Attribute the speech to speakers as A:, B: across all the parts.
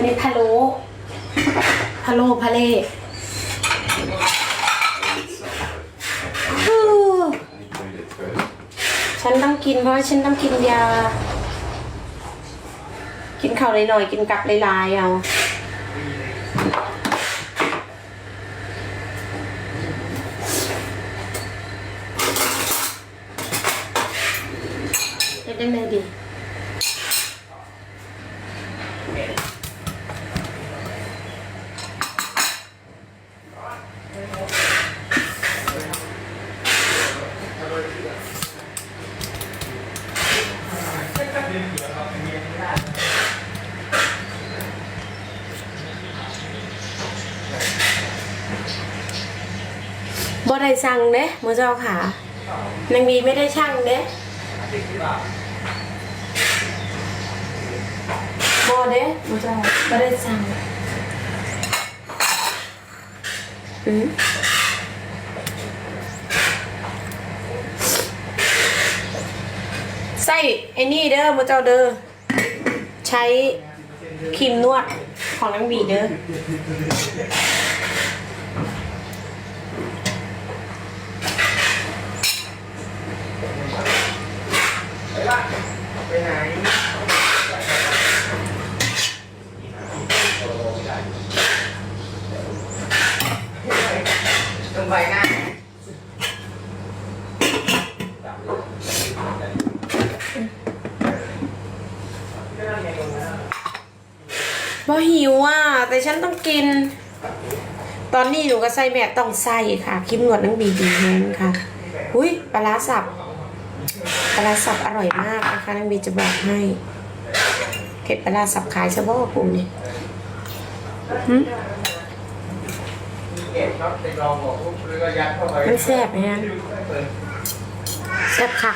A: อันนี้พะโล้พะโล้พะเล่ฉันต้องกินเพราะว่าฉันต้องกินยา กินข้าวหน่อยๆกินกับหลายๆเอา เด็ดได้ไหมดี บ่ได้สั่งเด้มือเจ้าค่ะนางบีไม่ได้ช่างเด้บ่เด้มือเจ้าบ่ได้สั่งอืม ใส่ไอ้นี่เด้อมือเจ้าเด้อใช้ครีมนวดของนางบีเด้อ
B: ไปไหนตรงใบหน้า
A: บ่หิวอะ แต่ฉันต้องกิน ตอนนี้หนูก็ใส่แบบต้องใส่ค่ะครีมนวดนังบีดีแฮงค่ะ อุ้ยปลาร้าสับปลาร้าสับอร่อยมากนะคะนังบีจะบอกให้เผ็ดปลาร้าสับขายเฉพาะกลุ่มนี่หึ
B: เก็บน็อตไปลองบอกปุ๊บแล้วก็ยัดเข้าไมั
A: นแซ่บไหมฮะแซ่บค่ะ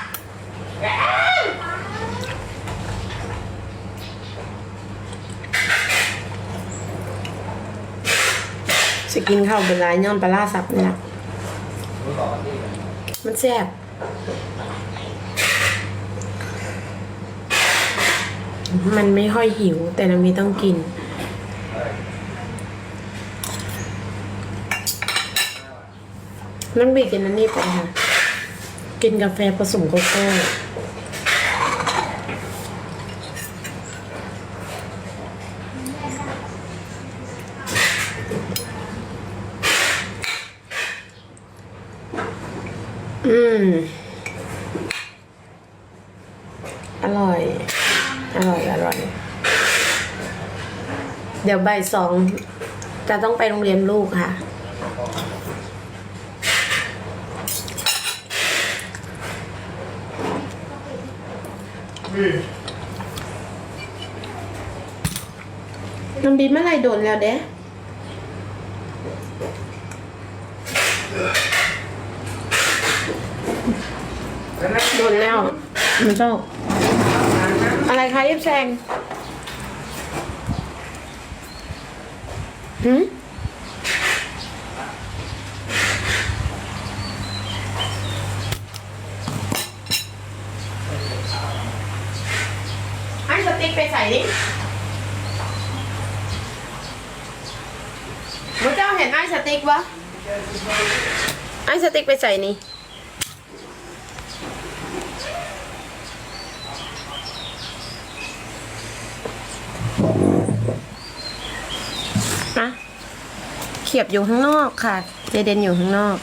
A: สกินข้าวเป็นไรย้อนปลาร้าสับนี่แหละมันแซ่บมันไม่ค่อยหิว แต่เรามีต้องกินน้องบีกินอันนี้ไปค่ะ กินกาแฟผสมโกโก้ อืม อร่อย อร่อย อร่อย เดี๋ยวบ่ายสองจะต้องไปโรงเรียนลูกค่ะ น้ำบีเมื่อไหรโดนแล้วเด้ โดนแล้วมันเจ้าอะไรคะยิบแซงหืมไอ้สติ๊กไปใส่ดิมึงเจ้าเห็นไอ้สติ๊กวะไอ้สติ๊กไปใส่นี่ ขียบอยู่ข้างนอกค่ะ เจเดนอยู่ข้างนอก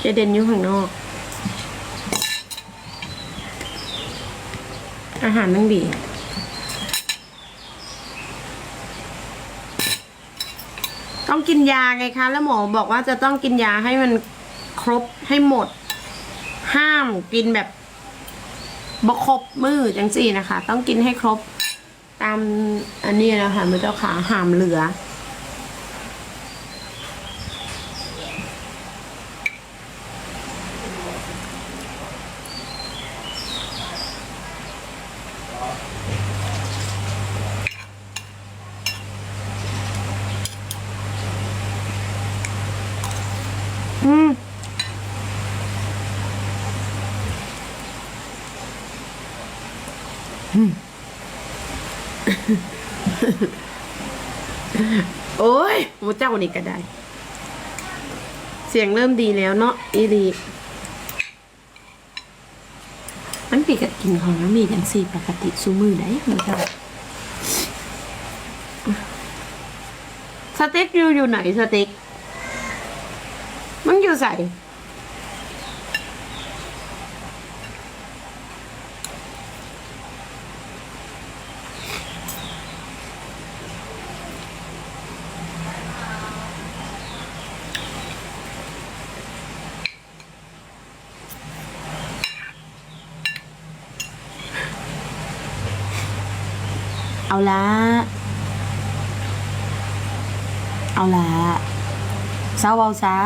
A: เจเดนอยู่ข้างนอก อาหารนั่งบีต้องกินยาไงคะ แล้วหมอบอกว่าจะต้องกินยาให้มันครบให้หมด ห้ามกินแบบบครบมือจังสี่นะคะ ต้องกินให้ครบ ตามอันนี้นะคะมือเจ้าขาหามเหลือ อืมอ โอ้ยหมูเจ้านี่ก็ได้ เสียงเริ่มดีแล้วเนาะอีรีมันปีกัดกินของน้ำมีจังสี่ปกติซูมือได้หมูเจ้าสเต็กอยู่อยู่ไหนสเต็กมันอยู่ใส่ เอาละ เอาละเศร้าเอาซะ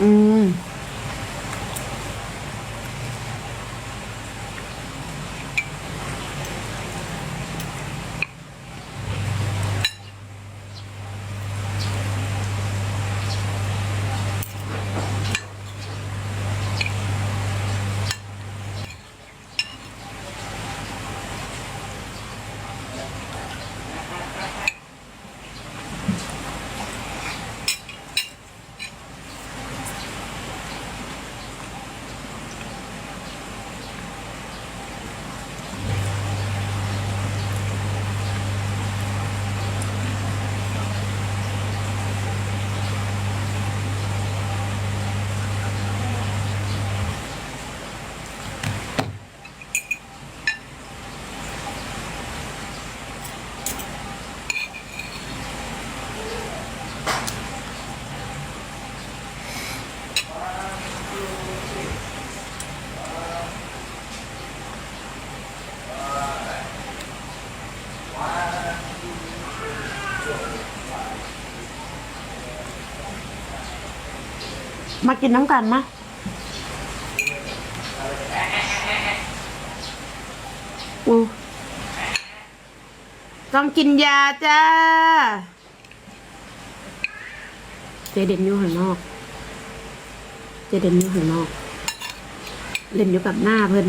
A: อืม มากินน้ำกันมะอูต้องกินยาจ้า เจเด่นอยู่ข้างนอก เจเด่นอยู่ข้างนอก เล่นอยู่กับหน้าเพิ่น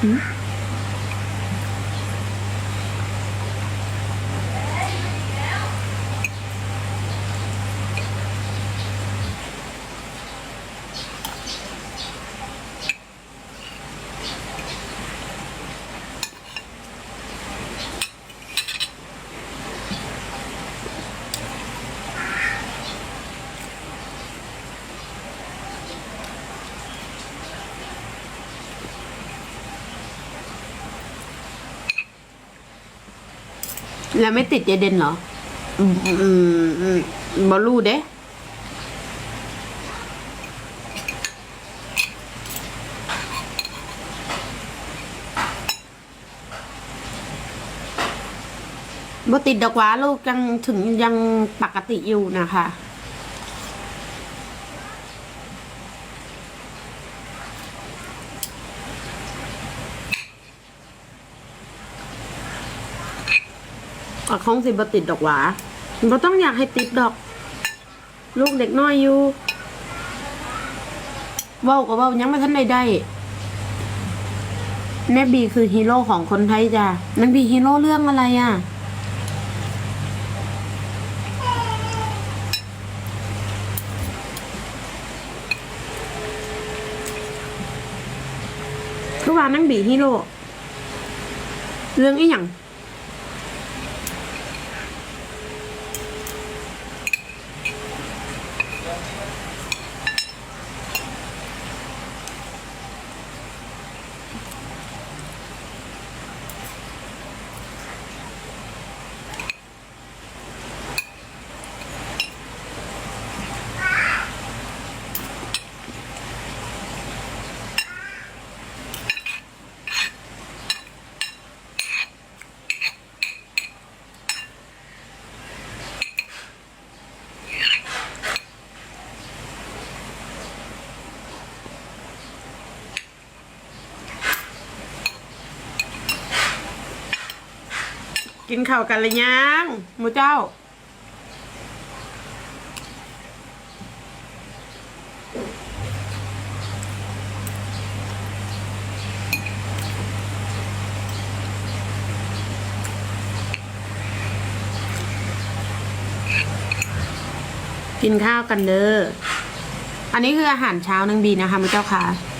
A: หืม แล้วไม่ติดเจเดนเหรอ อืมอืมอืมบอลูเด้บ่ติดดอกว้าลูกยังถึงยังปกติอยู่นะคะ ก็คงสิบ่ติดดอกหวาบ่ต้องอยากให้ติดดอก ลูกเด็กน้อยอยู่เว้าก็เว้ายังไม่ทันได้ได้แม่บีคือฮีโร่ของคนไทยจ้ะนั่บีฮีโร่เรื่องอะไรอะก็ว่านั่งบีฮีโร่เรื่องอีหยัง กินข้าวกันหรือยังหมูเจ้า กินข้าวกันเด้ออันนี้คืออาหารเช้านางบีนะคะมูเจ้าค่ะ